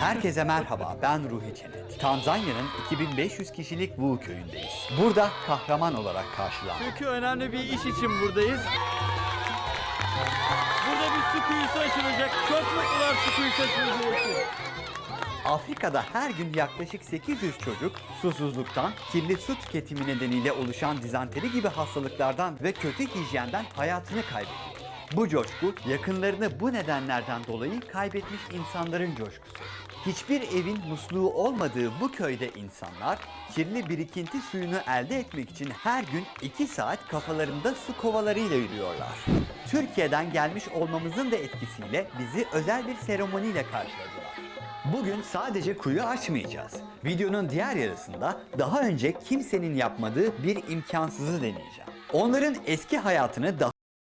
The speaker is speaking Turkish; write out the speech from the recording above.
Herkese merhaba, ben Ruhi Cennet. Tanzanya'nın 2500 kişilik Wu köyündeyiz. Burada kahraman olarak karşılandık. Çünkü önemli bir iş için buradayız. Burada bir su kuyusu açılacak. Çok mutlular su kuyusu açılacak. Afrika'da her gün yaklaşık 800 çocuk susuzluktan, kirli su tüketimi nedeniyle oluşan dizanteri gibi hastalıklardan ve kötü hijyenden hayatını kaybediyor. Bu coşku yakınlarını bu nedenlerden dolayı kaybetmiş insanların coşkusu. Hiçbir evin musluğu olmadığı bu köyde insanlar kirli birikinti suyunu elde etmek için her gün 2 saat kafalarında su kovalarıyla yürüyorlar. Türkiye'den gelmiş olmamızın da etkisiyle bizi özel bir seremoniyle karşıladılar. Bugün sadece kuyu açmayacağız. Videonun diğer yarısında daha önce kimsenin yapmadığı bir imkansızı deneyeceğim. Onların eski hayatını daha